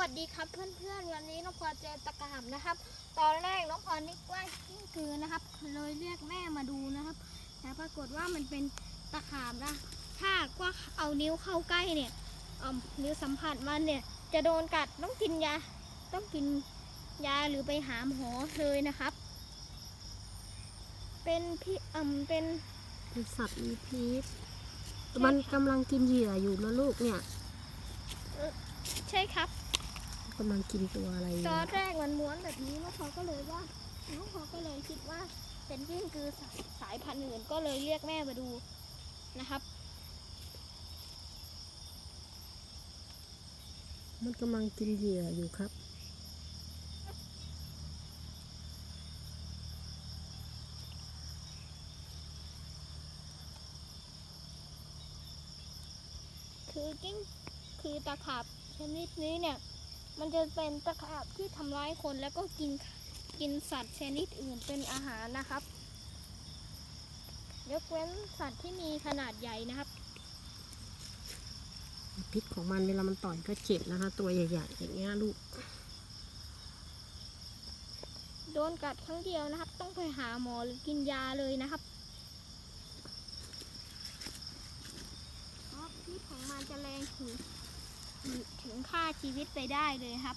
วัสดีครับเพื่อนๆ วันนี้น้องพรเจอตะกราบนะครับ ตอนแรกน้องพรนึกว่ากิ้งกือนะครับ เลยเรียกแม่มาดูนะครับ แต่ปรากฏว่ามันเป็นตะขาบนะ ถ้าว่าเอานิ้วเข้าใกล้เนี่ยเอมนิ้วสัมผัสมันเนี่ย จะโดนกัดต้องกินยา ต้องกินยาหรือไปหาหมอเลยนะครับ เป็นพี่อืมเป็นเป็นสัตว์มีพิษใช่มันค่ะกำลังกินเหยื่ออยู่นะลูกเนี่ย ใช่ครับ กำลังกินตัวอะไรอยู่ตอนแรกมันม้วนแบบนี้น้องพอก็เลยว่าน้องพอก็เลยคิดว่าเป็นกิ้งกือสายสายพันธุ์อื่นก็เลยเรียกแม่มาดูนะครับมันกำลังกินเหยื่ออยู่ครับ คือกิ้งคือตะขาบชนิดนี้เนี่ย มันจะเป็นตะขาบที่ทำร้ายคนแล้วก็กินกินสัตว์ชนิดอื่นเป็นอาหารนะครับ ยกเว้นสัตว์ที่มีขนาดใหญ่นะครับ พิษของมันเวลามันต่อยก็เจ็บนะคะ ตัวใหญ่ๆอย่างเงี้ยลูก โดนกัดครั้งเดียวนะครับ ต้องไปหาหมอหรือกินยาเลยนะครับเพราะพิษของมันจะแรงถึง ถึงฆ่าชีวิตไปได้เลยครับ